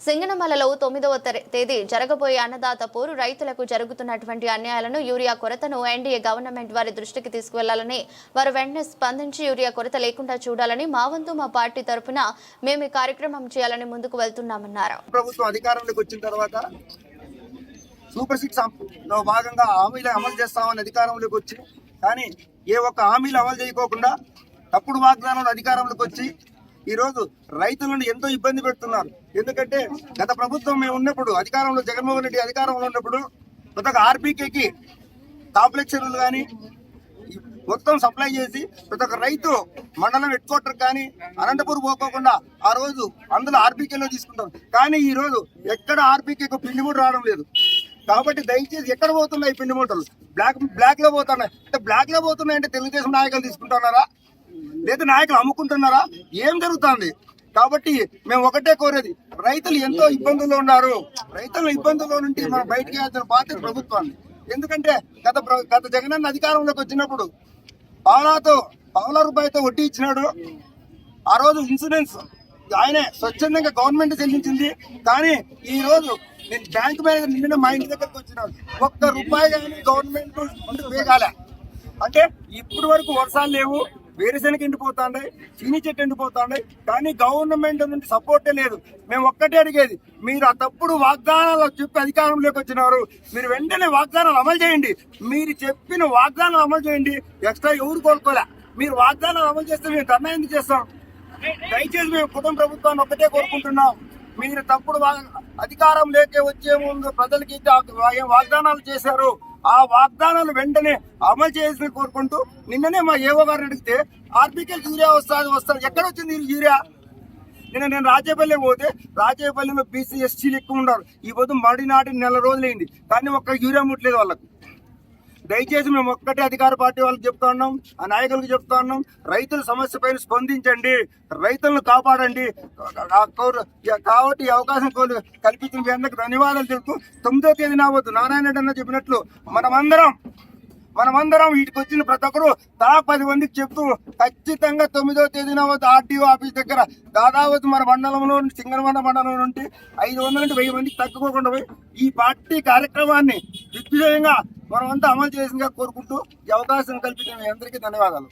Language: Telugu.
సింగనమలలో తొమ్మిదవ తేదీ జరగబోయే అన్నదాత పోరు రైతులకు జరుగుతున్నటువంటి అన్యాయాలను యూరియా కొరతను ఎన్డీఏ గవర్నమెంట్ వారి దృష్టికి తీసుకువెళ్ళాలని వారు వెంటనే స్పందించి యూరియా కొరత లేకుండా చూడాలని మా వంతు మా పార్టీ తరఫున మేము ఈ కార్యక్రమం చేయాలని ముందుకు వెళ్తున్నామన్నారు. ప్రభుత్వం అధికారంలోకి వచ్చిన తర్వాత సూపర్ సిక్స్లో భాగంగా హామీలు అమలు చేస్తామని అధికారంలోకి వచ్చి కానీ ఏ ఒక్క హామీలు అమలు చేయకోకుండా తప్పుడు వాగ్దానాలు అధికారంలోకి వచ్చి ఈరోజు రైతులను ఎంతో ఇబ్బంది పెడుతున్నారు. ఎందుకంటే గత ప్రభుత్వం మేము ఉన్నప్పుడు అధికారంలో జగన్మోహన్ రెడ్డి అధికారంలో ఉన్నప్పుడు ప్రతి ఆర్బీకేకి కాంప్లెక్స్ ఎరువులు కానీ మొత్తం సప్లై చేసి ప్రతి ఒక్క రైతు మండలం హెడ్ క్వార్టర్ కానీ అనంతపూర్ పోకోకుండా ఆ రోజు అందులో ఆర్బీకేలో తీసుకుంటాం. కానీ ఈ రోజు ఎక్కడ ఆర్బీకేకు పిండి మూడు రావడం లేదు. కాబట్టి దయచేసి ఎక్కడ పోతున్నాయి పిండి మూటలు? బ్లాక్ బ్లాక్లో పోతున్నాయి. అంటే బ్లాక్లో పోతున్నాయి అంటే తెలుగుదేశం నాయకులు తీసుకుంటున్నారా? లేదా నాయకులు అమ్ముకుంటున్నారా? ఏం జరుగుతుంది? కాబట్టి మేము ఒకటే కోరేది రైతులు ఎంతో ఇబ్బందుల్లో ఉన్నారు. రైతుల ఇబ్బందుల్లో నుండి మనం బయటకి వెళ్తున్న బాధ్యత ప్రభుత్వాన్ని. ఎందుకంటే గత ప్ర- గత జగనన్న అధికారంలోకి వచ్చినప్పుడు పావులాతో పావుల రూపాయతో వడ్డీ ఇచ్చినాడు. ఆ రోజు ఇన్సూరెన్స్ ఆయనే స్వచ్ఛందంగా గవర్నమెంట్ చెల్లించింది. కానీ ఈ రోజు నేను బ్యాంక్ మేనేజర్ నిన్న మా ఇంటి దగ్గరకు వచ్చినాను. ఒక్క రూపాయి కానీ గవర్నమెంట్ ముందు వేగాలే అంటే ఇప్పటి వరకు వర్షాలు లేవు. వేరుశెనగ ఎండిపోతాయి చీని చెట్టు ఎండిపోతాండే కానీ గవర్నమెంట్ నుండి సపోర్టే లేదు. మేము ఒక్కటే అడిగేది మీరు ఆ తప్పుడు వాగ్దానాలు చెప్పి అధికారంలోకి వచ్చినారు. మీరు వెంటనే వాగ్దానాలు అమలు చేయండి. మీరు చెప్పిన వాగ్దానాలు అమలు చేయండి. ఎక్స్ట్రా ఎవరు కోరుకోలే మీరు వాగ్దానాలు అమలు చేస్తే మేము ధర్నా ఎందుకు చేస్తాం? దయచేసి మేము కుటుంబ ప్రభుత్వాన్ని ఒక్కటే కోరుకుంటున్నాం. మీరు తప్పుడు అధికారం లేకే వచ్చే ముందు ప్రజలకి వాగ్దానాలు చేశారు. ఆ వాగ్దానాలు వెంటనే అమలు చేయాల్సిన కోరుకుంటూ నిన్ననే మా ఏవో గారు అడిగితే ఆర్బికల్ యూరియా వస్తుంది వస్తుంది ఎక్కడ వచ్చింది యూరియా? నిన్న నేను రాజేపల్లి పోతే రాజేపల్లిలో బీసీ ఎస్టీలు ఎక్కువ ఉన్నారు. ఈ పొద్దు మడి నాటి నెల రోజులైంది. కానీ ఒక్క యూరియా ముట్టలేదు వాళ్ళకు. దయచేసి మేము ఒక్కటే అధికార పార్టీ వాళ్ళకి చెప్తా ఉన్నాం ఆ నాయకులకు చెప్తా ఉన్నాం. రైతుల సమస్య పైన స్పందించండి రైతులను కాపాడండి. కాబట్టి ఈ అవకాశం కోలు- కల్పించిన అందరికి ధన్యవాదాలు తెలుపుతూ తొమ్మిదో తేదీ నావద్దు నారాయణ అన్న చెప్పినట్లు మనమందరం మనమందరం వీటికి వచ్చిన ప్రతి ఒక్కరు దాదాపు పది మందికి చెప్తూ ఖచ్చితంగా తొమ్మిదో తేదీన వద్ద ఆర్టీఓ ఆఫీస్ దగ్గర దాదాపు మన మండలంలో నుండి సింగరమండ మండలం నుండి ఐదు వందల నుండి వెయ్యి మందికి తగ్గుకోకుండా పోయి ఈ పార్టీ కార్యక్రమాన్ని దిగ్విజయంగా మనమంతా అమలు చేసిందిగా కోరుకుంటూ ఈ అవకాశం కల్పించిన మీ అందరికీ ధన్యవాదాలు.